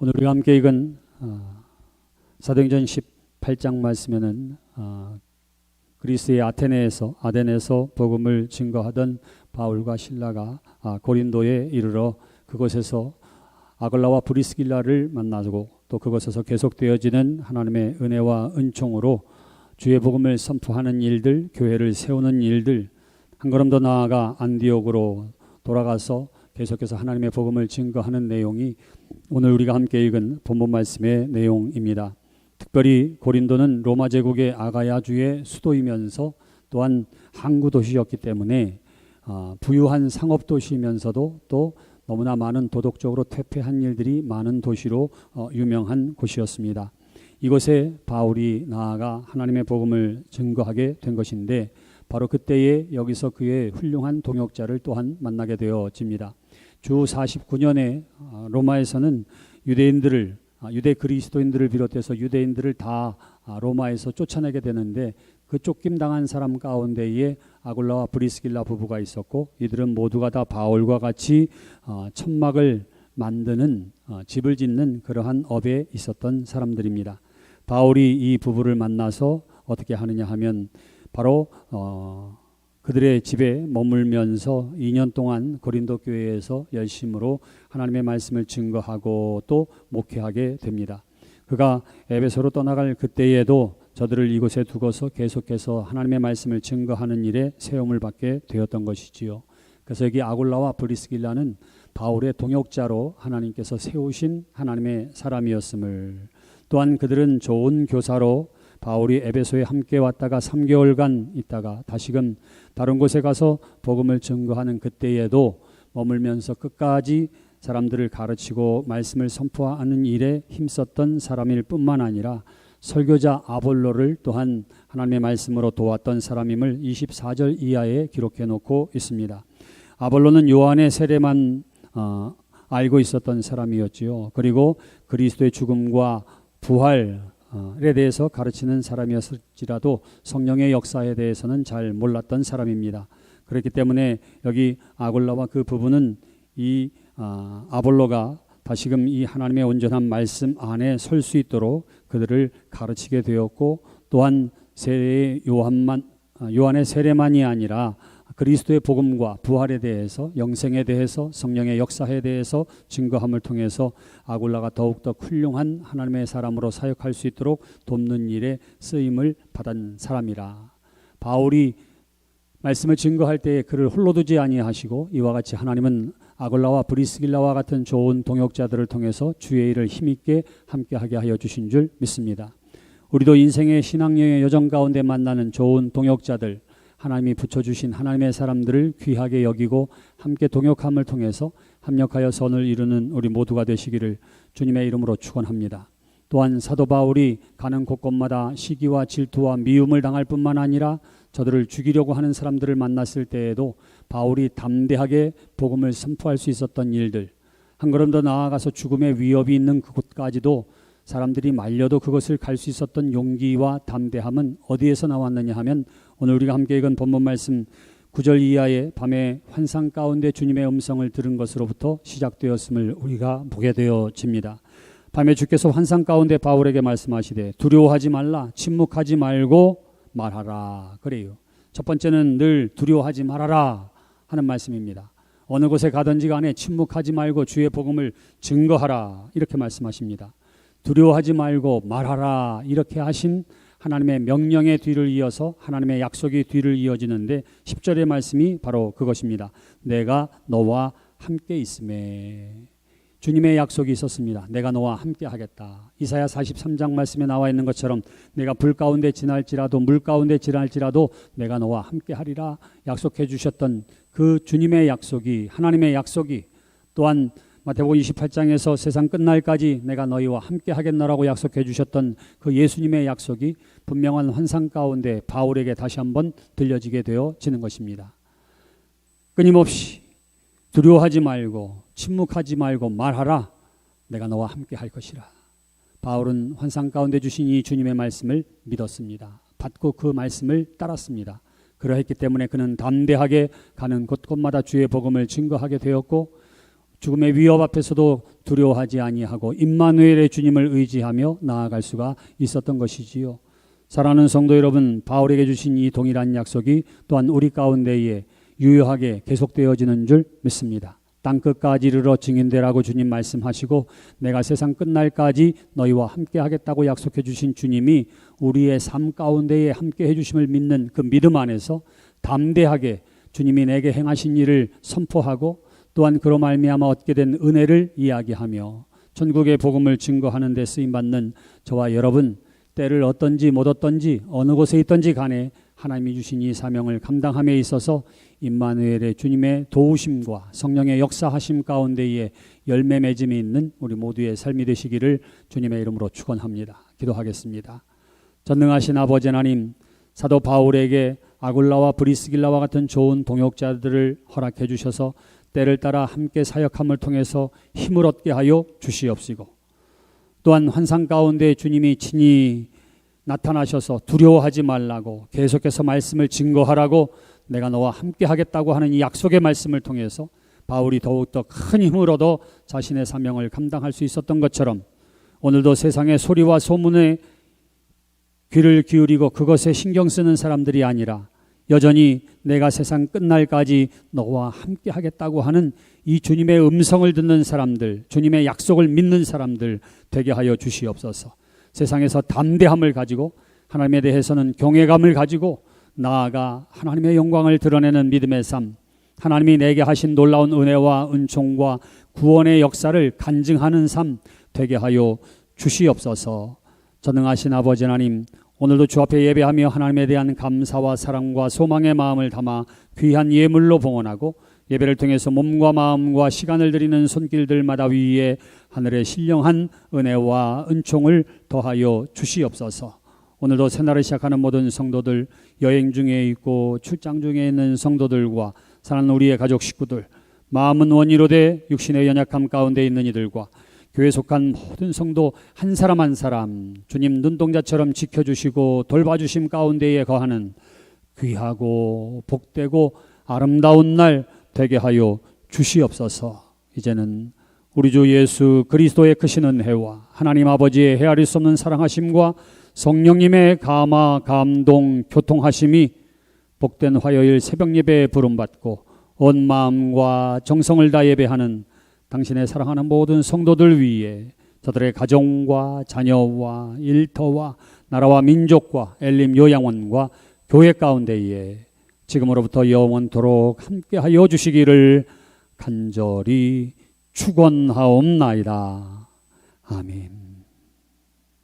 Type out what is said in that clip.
오늘 우리가 함께 읽은 어, 사도행전 18장 말씀에는 어, 그리스의 아테네에서 아덴에서 복음을 증거하던 바울과 신라가 아, 고린도에 이르러 그곳에서 아글라와 브리스길라를 만나고 또 그곳에서 계속되어지는 하나님의 은혜와 은총으로 주의 복음을 선포하는 일들, 교회를 세우는 일들, 한 걸음 더 나아가 안디옥으로 돌아가서 계속해서 하나님의 복음을 증거하는 내용이 오늘 우리가 함께 읽은 본문 말씀의 내용입니다. 특별히 고린도는 로마 제국의 아가야 주의 수도이면서 또한 항구 도시였기 때문에 아, 부유한 상업 도시이면서도 또 너무나 많은 도덕적으로 퇴폐한 일들이 많은 도시로 어, 유명한 곳이었습니다. 이곳에 바울이 나아가 하나님의 복음을 증거하게 된 것인데 바로 그때에 여기서 그의 훌륭한 동역자를 또한 만나게 되어집니다. 주 49년에 아, 로마에서는 유대인들을 아, 유대 그리스도인들을 비롯해서 유대인들을 다 아, 로마에서 쫓아내게 되는데 그 쫓김 당한 사람 가운데에 아굴라와 브리스길라 부부가 있었고 이들은 모두가 다 바울과 같이 천막을 만드는 집을 짓는 그러한 업에 있었던 사람들입니다. 바울이 이 부부를 만나서 어떻게 하느냐 하면 바로 어 그들의 집에 머물면서 2년 동안 고린도 교회에서 열심으로 하나님의 말씀을 증거하고 또 목회하게 됩니다. 그가 에베소로 떠나갈 그때에도 저들을 이곳에 두고서 계속해서 하나님의 말씀을 증거하는 일에 세움을 받게 되었던 것이지요. 그래서 여기 아굴라와 브리스길라는 바울의 동역자로 하나님께서 세우신 하나님의 사람이었음을 또한 그들은 좋은 교사로 바울이 에베소에 함께 왔다가 3개월간 있다가 다시금 다른 곳에 가서 복음을 증거하는 그때에도 머물면서 끝까지 사람들을 가르치고 말씀을 선포하는 일에 힘썼던 사람일 뿐만 아니라 설교자 아볼로를 또한 하나님의 말씀으로 도왔던 사람임을 24절 이하에 기록해 놓고 있습니다. 아볼로는 요한의 세례만 어, 알고 있었던 사람이었지요. 그리고 그리스도의 죽음과 부활 에 대해서 가르치는 사람이었을지라도 성령의 역사에 대해서는 잘 몰랐던 사람입니다. 그렇기 때문에 여기 아골라와 그 부부는 이 아, 아볼로가 다시금 이 하나님의 온전한 말씀 안에 설 수 있도록 그들을 가르치게 되었고 또한 세례 요한만 아, 요한의 세례만이 아니라 그리스도의 복음과 부활에 대해서 영생에 대해서 성령의 역사에 대해서 증거함을 통해서 아굴라가 더욱더 훌륭한 하나님의 사람으로 사역할 수 있도록 돕는 일에 쓰임을 받은 사람이라. 바울이 말씀을 증거할 때에 그를 홀로 두지 아니하시고 이와 같이 하나님은 아굴라와 브리스길라와 같은 좋은 동역자들을 통해서 주의 일을 힘있게 함께하게 하여 주신 줄 믿습니다. 우리도 인생의 신앙여의 여정 가운데 만나는 좋은 동역자들 하나님이 붙여주신 하나님의 사람들을 귀하게 여기고 함께 동역함을 통해서 합력하여 선을 이루는 우리 모두가 되시기를 주님의 이름으로 축원합니다. 또한 사도 바울이 가는 곳곳마다 시기와 질투와 미움을 당할 뿐만 아니라 저들을 죽이려고 하는 사람들을 만났을 때에도 바울이 담대하게 복음을 선포할 수 있었던 일들 한 걸음 더 나아가서 죽음의 위협이 있는 그곳까지도 사람들이 말려도 그것을 갈 수 있었던 용기와 담대함은 어디에서 나왔느냐 하면 오늘 우리가 함께 읽은 본문 말씀 9절 이하의 밤의 환상 가운데 주님의 음성을 들은 것으로부터 시작되었음을 우리가 보게 되어집니다. 밤에 주께서 환상 가운데 바울에게 말씀하시되 두려워하지 말라 침묵하지 말고 말하라 그래요. 첫 번째는 늘 두려워하지 말아라 하는 말씀입니다. 어느 곳에 가든지 간에 침묵하지 말고 주의 복음을 증거하라 이렇게 말씀하십니다. 두려워하지 말고 말하라 이렇게 하신 하나님의 명령의 뒤를 이어서 하나님의 약속의 뒤를 이어지는데 10절의 말씀이 바로 그것입니다. 내가 너와 함께 있음에 주님의 약속이 있었습니다. 내가 너와 함께 하겠다. 이사야 43장 말씀에 나와 있는 것처럼 내가 불 가운데 지날지라도 물 가운데 지날지라도 내가 너와 함께 하리라 약속해 주셨던 그 주님의 약속이 하나님의 약속이 또한 마태복음 28장에서 세상 끝날까지 내가 너희와 함께 하겠노라고 약속해 주셨던 그 예수님의 약속이 분명한 환상 가운데 바울에게 다시 한번 들려지게 되어지는 것입니다. 끊임없이 두려워하지 말고 침묵하지 말고 말하라. 내가 너와 함께 할 것이라. 바울은 환상 가운데 주신 이 주님의 말씀을 믿었습니다. 받고 그 말씀을 따랐습니다. 그러했기 때문에 그는 담대하게 가는 곳곳마다 주의 복음을 증거하게 되었고 죽음의 위협 앞에서도 두려워하지 아니하고 임마누엘의 주님을 의지하며 나아갈 수가 있었던 것이지요. 사랑하는 성도 여러분, 바울에게 주신 이 동일한 약속이 또한 우리 가운데에 유효하게 계속되어지는 줄 믿습니다. 땅 끝까지 이르러 증인되라고 주님 말씀하시고 내가 세상 끝날까지 너희와 함께 하겠다고 약속해 주신 주님이 우리의 삶 가운데에 함께 해 주심을 믿는 그 믿음 안에서 담대하게 주님이 내게 행하신 일을 선포하고 또한 그로 말미암아 얻게 된 은혜를 이야기하며 전국의 복음을 증거하는 데 쓰임 받는 저와 여러분 때를 어떤지 못 어떤지 어느 곳에 있던지 간에 하나님이 주신 이 사명을 감당함에 있어서 임마누엘의 주님의 도우심과 성령의 역사하심 가운데에 열매 맺음이 있는 우리 모두의 삶이 되시기를 주님의 이름으로 축원합니다. 기도하겠습니다. 전능하신 아버지 하나님 사도 바울에게 아굴라와 브리스길라와 같은 좋은 동역자들을 허락해 주셔서 때를 따라 함께 사역함을 통해서 힘을 얻게 하여 주시옵시고 또한 환상 가운데 주님이 친히 나타나셔서 두려워하지 말라고 계속해서 말씀을 증거하라고 내가 너와 함께 하겠다고 하는 이 약속의 말씀을 통해서 바울이 더욱더 큰 힘을 얻어 자신의 사명을 감당할 수 있었던 것처럼 오늘도 세상의 소리와 소문에 귀를 기울이고 그것에 신경 쓰는 사람들이 아니라 여전히 내가 세상 끝날까지 너와 함께 하겠다고 하는 이 주님의 음성을 듣는 사람들, 주님의 약속을 믿는 사람들 되게 하여 주시옵소서. 세상에서 담대함을 가지고 하나님에 대해서는 경외감을 가지고 나아가 하나님의 영광을 드러내는 믿음의 삶, 하나님이 내게 하신 놀라운 은혜와 은총과 구원의 역사를 간증하는 삶 되게 하여 주시옵소서. 전능하신 아버지 하나님, 오늘도 주 앞에 예배하며 하나님에 대한 감사와 사랑과 소망의 마음을 담아 귀한 예물로 봉헌하고 예배를 통해서 몸과 마음과 시간을 드리는 손길들마다 위에 하늘의 신령한 은혜와 은총을 더하여 주시옵소서. 오늘도 새날을 시작하는 모든 성도들 여행 중에 있고 출장 중에 있는 성도들과 사랑하는 우리의 가족 식구들 마음은 원이로 돼 육신의 연약함 가운데 있는 이들과 교회 속한 모든 성도 한 사람 한 사람 주님 눈동자처럼 지켜주시고 돌봐주심 가운데에 거하는 귀하고 복되고 아름다운 날 되게 하여 주시옵소서. 이제는 우리 주 예수 그리스도의 크신 은혜와 하나님 아버지의 헤아릴 수 없는 사랑하심과 성령님의 감화 감동 교통하심이 복된 화요일 새벽 예배에 부름받고 온 마음과 정성을 다 예배하는 당신의 사랑하는 모든 성도들 위에 저들의 가정과 자녀와 일터와 나라와 민족과 엘림 요양원과 교회 가운데에 지금으로부터 영원토록 함께하여 주시기를 간절히 축원하옵나이다. 아멘.